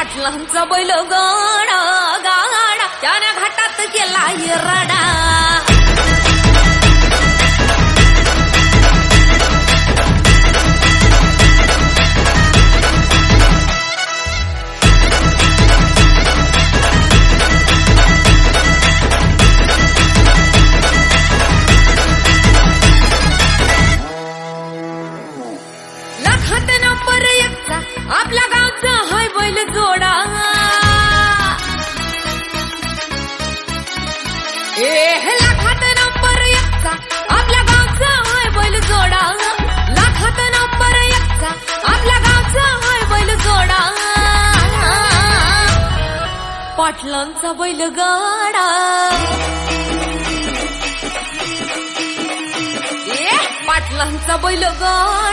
पाटलांचा बैल गण गाडा त्याने घाटात गेला रडा लाखात लाखात नंबर एकचा. आपल्या गावचा हाय बैल जोडा. लाखात नंबर एकचा. आपल्या गावचा हाय बैल जोडा. पाटलांचा बैल गाडा. ए पाटलांचा बैल गाडा.